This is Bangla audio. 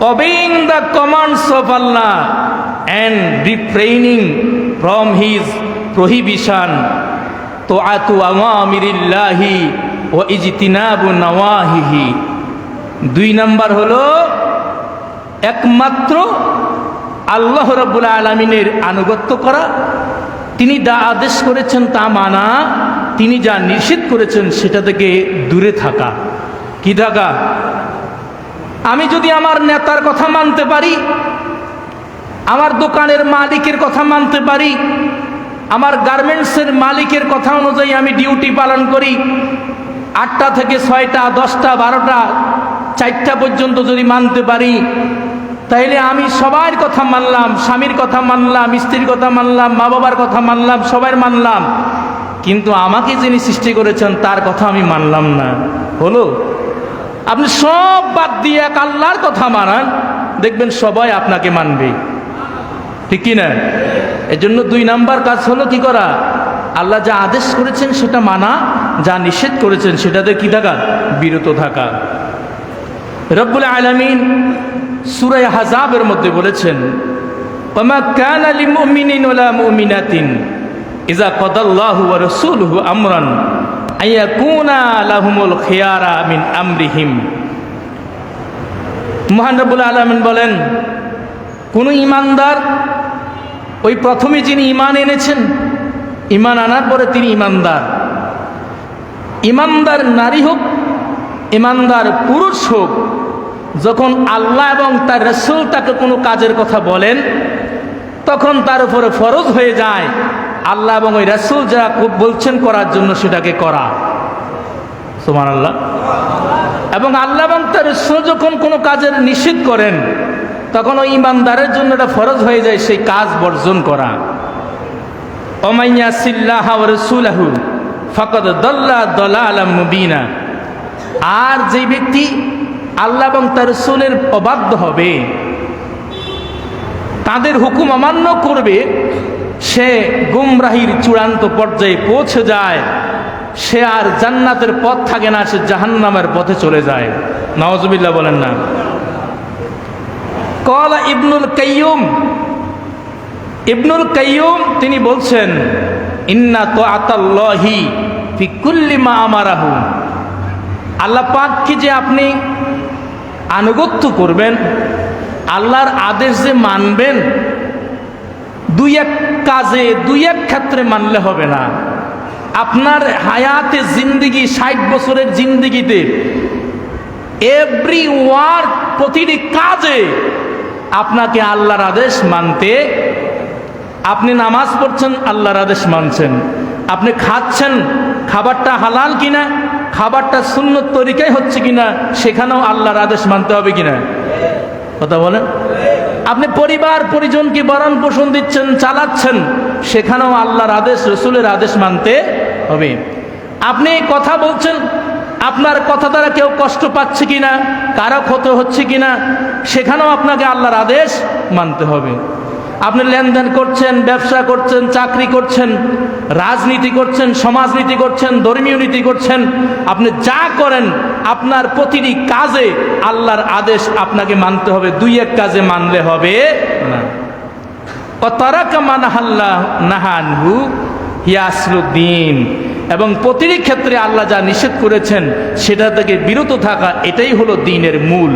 obeying the commands of Allah and refraining from His prohibition তোয়াতু আওয়ামিরিল্লাহি ও ইজতিনাবু নওয়াহিহি। দুই নাম্বার হলো, একমাত্র আল্লাহ রব্বুল আলমিনের আনুগত্য করা। তিনি যা আদেশ করেছেন তা মানা, তিনি যা নিষেধ করেছেন সেটা থেকে দূরে থাকা। কি থাকা? আমি যদি আমার নেতার কথা মানতে পারি, আমার দোকানের মালিকের কথা মানতে পারি, আমার গার্মেন্টসের মালিকের কথা অনুযায়ী আমি ডিউটি পালন করি, আটটা থেকে ছয়টা, দশটা, বারোটা, চারটা পর্যন্ত যদি মানতে পারি, তাইলে আমি সবার কথা মানলাম, স্বামীর কথা মানলাম, স্ত্রীর কথা মানলাম মা বাবার কথা মানলাম, সবার মানলাম। কিন্তু আমাকে যিনি সৃষ্টি করেছেন, তার কথা আমি মানলাম না। হলো? আপনি সব বাদ দিয়ে এক আল্লাহর কথা মানান, দেখবেন সবাই আপনাকে মানবে। ঠিক কি না এর জন্য দুই নাম্বার কাজ হলো কি করা? আল্লাহ যা আদেশ করেছেন সেটা মানা, যা নিষেধ করেছেন সেটাতে কি থাকা? বিরত থাকা। রব্বুল আলমিন সুরাই হাজাবের মধ্যে বলেছেন ওমা কান আলি মুমিনিন ওলা মুমিনাতিন ইজা কদাল্লাহু ওয়া রাসূলুহু আমরান। আইয়াকুনা লাহুমুল খিয়ারা মিন আমরিহিম। মহান রব্বুল আলমিন বলেন, কোন ইমানদার ওই প্রথমে যিনি ইমান এনেছেন ইমান আনার পরে তিনি ইমানদার। ইমানদার নারী হোক, ইমানদার পুরুষ হোক, যখন আল্লাহ এবং তার রসুল তাকে কোনো কাজের কথা বলেন, তখন তার উপরে ফরজ হয়ে যায়। আল্লাহ এবং ওই রসুল যা বলছেন করার জন্য সেটাকে করা। সুমান আল্লাহ এবং আল্লাহ এবং তার রসুল যখন কোনো কাজের নিষেধ করেন, তখন ওই ইমানদারের জন্য এটা ফরজ হয়ে যায় সেই কাজ বর্জন করা। অমাইয়া সিল্লাহ রসুলাহু ফকদ দল্লা দলা আলম মুবিনা। আর যে ব্যক্তি আল্লাহ এবং তার রসুলের অবাধ্য হবে, তাদের হুকুম অমান্য করবে সে গুমরাহির চূড়ান্ত পর্যায়ে পৌঁছে যায়। সে আর জান্নাতের পথ থাকে না, সে জাহান্নামের পথে চলে যায়। নওয়াজবিল্লা বলেন না। কলা ইবনুল কাইয়ুম ইবনুল কাইয়ুম তিনি বলছেন, ইন্না তো আতাল্লাহি ফিকুল্লি মা আমারাহু। আল্লাহ পাককে যে আপনি আনুগত্য করবেন, আল্লাহর আদেশ যে মানবেন দুই এক কাজে, দুই এক ক্ষেত্রে মানলে হবে না। আপনার হায়াতে জিন্দিগি, ষাট বছরের জিন্দিগিতে এভরি ওয়ার্ড প্রতিটি কাজে আপনাকে আল্লাহর আদেশ মানতে, আপনি নামাজ পড়ছেন, আল্লাহর আদেশ মানছেন। আপনি খাচ্ছেন, খাবারটা হালাল কিনা, খাবারটা শূন্য তরিকায় হচ্ছে কিনা, সেখানেও আল্লাহর আদেশ মানতে হবে কিনা? কথা বলেন? আপনি পরিবার পরিজনকে বরণ পোষণ দিচ্ছেন, চালাচ্ছেন, সেখানেও আল্লাহর আদেশ, রসুলের আদেশ মানতে হবে। আপনি কথা বলছেন, আপনার কথা দ্বারা কেউ কষ্ট পাচ্ছে কিনা, কারও ক্ষত হচ্ছে কিনা, সেখানেও আপনাকে আল্লাহর আদেশ মানতে হবে। আপনি লেনদেন করছেন, ব্যবসা করছেন, চাকরি করছেন, রাজনীতি করছেন, সমাজনীতি করছেন, ধর্মীয় নীতি করছেন, আপনি যা করেন আপনার প্রতিটি কাজে আল্লাহর আদেশ আপনাকে মানতে হবে। দুই এক কাজে মানলে হবে না। নাহানহু ইয়াসরুদ্দিন এবং প্রতিটি ক্ষেত্রে আল্লাহ যা নিষেধ করেছেন, সেটা থেকে বিরত থাকা, এটাই হলো দিনের মূল।